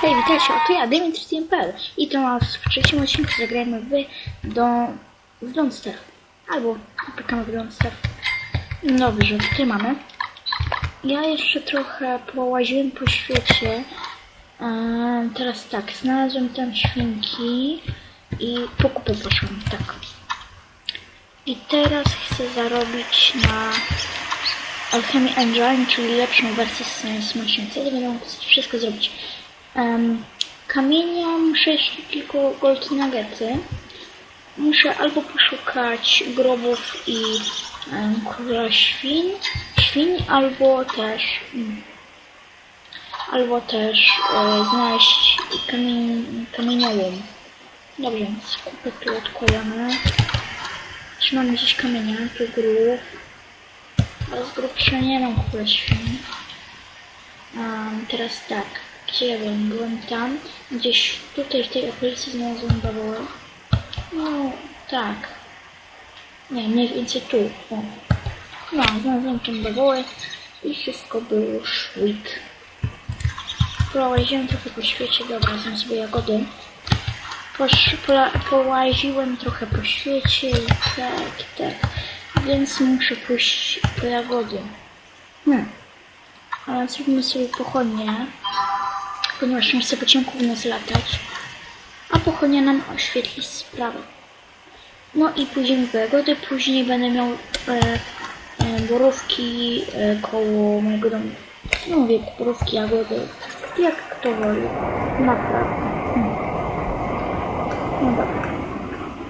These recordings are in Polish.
Hej, witajcie, oto ja, Dimitri TMPL i to na w trzecim odcinku zagrajmy w, do, w Don't Starve. Albo aplikamy w Don't Starve. Dobrze, tutaj mamy. Ja jeszcze trochę połaziłem po świecie. Eee, teraz tak, znalazłem tam świnki i po kupę poszłam, tak. I teraz chcę zarobić na Alchemy Engine, czyli lepszą wersję Science Machine. Wtedy będę wszystko zrobić. Um, kamienia muszę jeszcze tylko gold nuggety. Muszę albo poszukać grobów i um, króla świn, świn, albo też mm, albo też e, znaleźć kamień, kamieniołom. Dobrze, więc kupę tu odkładamy. Czy mam gdzieś kamienia, tu grób. Ale z grubsza nie mam króla świn. Um, teraz tak, gdzie ja byłem? Byłem tam, gdzieś tutaj w tej okolicy znalazłem bawołę. No, tak. Nie, mniej więcej tu. O. No, znalazłem tą bawołę i wszystko było sweet. Połaziłem trochę po świecie, dobra, znam sobie jagody. Połaziłem trochę po świecie i tak, tak. Więc muszę pójść po jagody. Hmm. Ale zróbmy sobie pochodnie, ponieważ nie chcę po ciemku w nas latać. A pochodnia nam oświetli sprawę. No i pójdziemy po jagody, później będę miał e, e, borówki e, koło mojego domu. No mówię, borówki, jagody, jak kto woli. Naprawdę. Hmm. No dobra.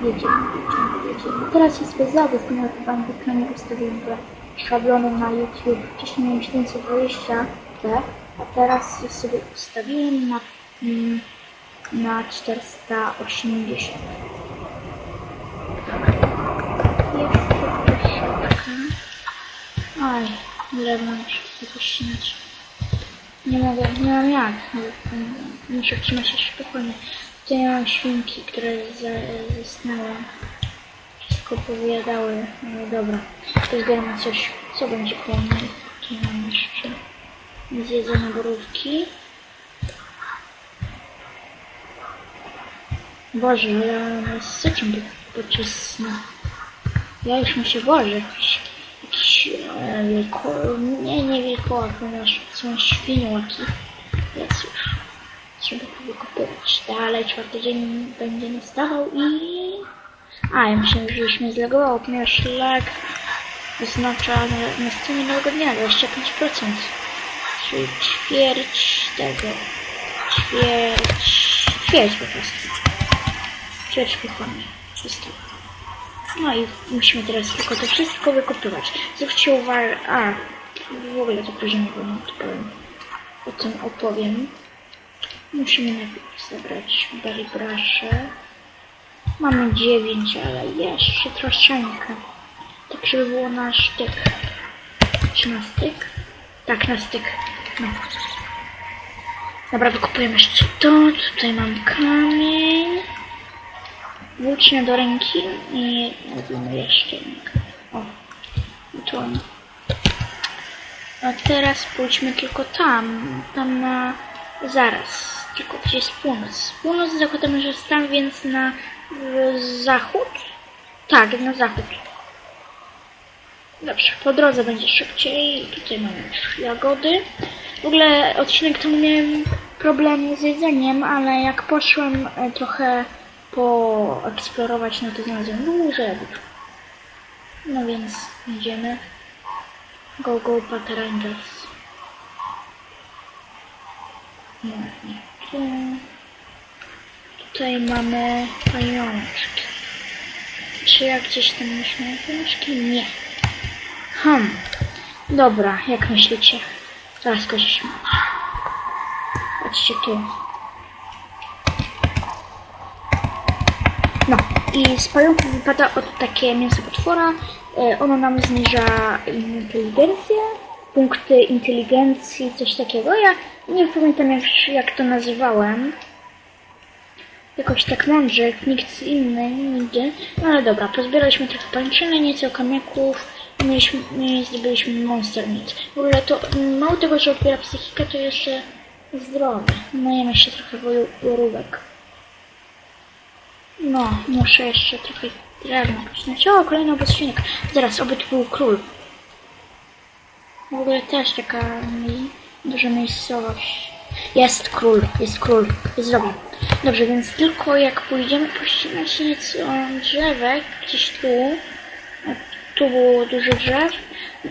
Jedziemy, jedziemy, jedziemy. Teraz jest bez zawód, ponieważ chyba na nie ustawiłem te szablony na YouTube. Wcześniej miałem 720 p, a teraz je sobie ustawiłem na, mm, na 480. Jeszcze troszeczkę. Aj, drewno muszę wypuścić. Nie mogę, nie mam jak. Muszę trzymać się spokojnie. Tutaj mam świnki, które za- zasnęły. Wszystko powyjadały. No dobra, to zbieram coś, co będzie koło mnie. Tu mam jeszcze zjedzone borówki. Boże, ja syciam podczas snu. Ja już mi się boże, jakiś, jakiś e, nie, nie wilkołak, ponieważ są świniaki. Jest już. Trzeba to wykopywać. Dalej czwarty dzień będzie nastawał i... A, ja myślałem, że już mnie zlegowało, ponieważ lag oznacza na, na stronie nowego dnia 25%. Czyli ćwierć tego. Ćwierć... Ćwierć po prostu. Ćwierć pochłania. Wszystko. No i musimy teraz tylko to wszystko wykopywać. Zwróćcie uwagę... A, w ogóle to później nie powiem, to powiem. O tym opowiem. Musimy najpierw zabrać baribrasze. Mamy 9, ale jeszcze troszeczkę. Tak, żeby było na sztyk. Czy na styk? Tak, na styk. No. Dobra, wykupujemy jeszcze to. Tutaj mam kamień. Włócznia do ręki i robimy jeszcze. O, tu on. A teraz pójdźmy tylko tam, tam na zaraz, tylko gdzie jest północ. Północ zakładamy, że jest tam, więc na zachód? Tak, na zachód. Dobrze, po drodze będzie szybciej. Tutaj mamy już jagody. W ogóle odcinek temu miałem problemy z jedzeniem, ale jak poszłem e, trochę poeksplorować, no to znalazłem dużo jagód. No więc idziemy. Go, go, Patarangers. No, nie. Tu. Tutaj mamy pajączki. Czy ja gdzieś tam już miałem pajączki? Nie. Hmm. Dobra, jak myślicie? Zaraz go się. Patrzcie tu. No i z pająków wypada od takie mięso potwora. E, Ono nam zniża inteligencję, punkty inteligencji, coś takiego. Ja nie pamiętam jak, jak to nazywałem. Jakoś tak mądrze, nikt inny nigdy. No ale dobra, pozbieraliśmy trochę pańczyny, nieco kamyków. Mieliśmy, i zdobyliśmy Monster Meat. W ogóle to mało tego, że odbiera psychikę, to jeszcze Zdrowe. Najemy się trochę jorówek. No, muszę jeszcze trochę drewna pośniać. O, kolejny świnek. Zaraz, oby był król. W ogóle też taka mi, duża miejscowość. Jest król, jest król, jest dobrze. Dobrze, więc tylko jak pójdziemy pościnać nieco drzewek, gdzieś tu, tu było dużo drzew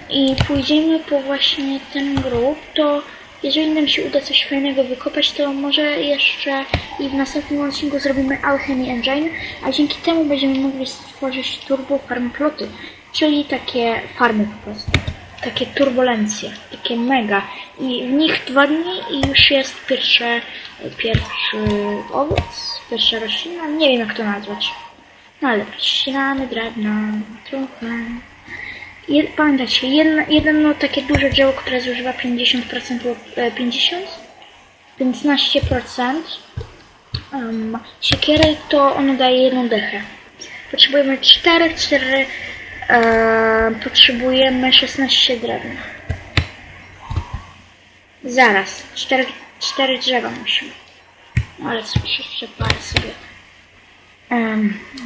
i pójdziemy po właśnie ten grób, to jeżeli nam się uda coś fajnego wykopać, to może jeszcze i w następnym odcinku zrobimy Alchemy Engine, a dzięki temu będziemy mogli stworzyć turbo farm ploty, czyli takie farmy po prostu. Takie turbulencje, takie mega. I w nich dwa dni i już jest pierwsze, pierwszy owoc, pierwsza roślina, nie wiem jak to nazwać. No ale ścinamy drewno, trochę. Je, pamiętajcie, jedno, jedno takie duże drzewo, które zużywa 50% lub e, 50, 15% um, siekiery, to ono daje jedną dechę. Potrzebujemy 4, 4, e, potrzebujemy 16 drewna. Zaraz, 4, 4 drzewa musimy. No ale sobie jeszcze parę sobie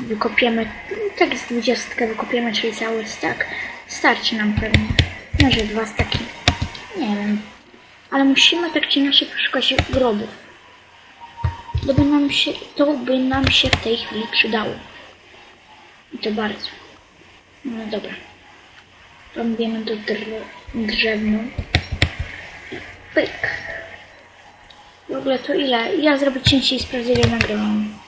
wykopiemy, tak z 20 wykopiemy, czyli cały stack. Starczy nam pewnie. Może dwa staki. Nie wiem. Ale musimy tak czy inaczej poszukać grobów. To by nam się, to by nam się w tej chwili przydało. I to bardzo. No dobra. Pląbiemy do dr- drzewnu. Pyk. W ogóle to ile? Ja zrobię cięcie i sprawdzę ile nagrałam.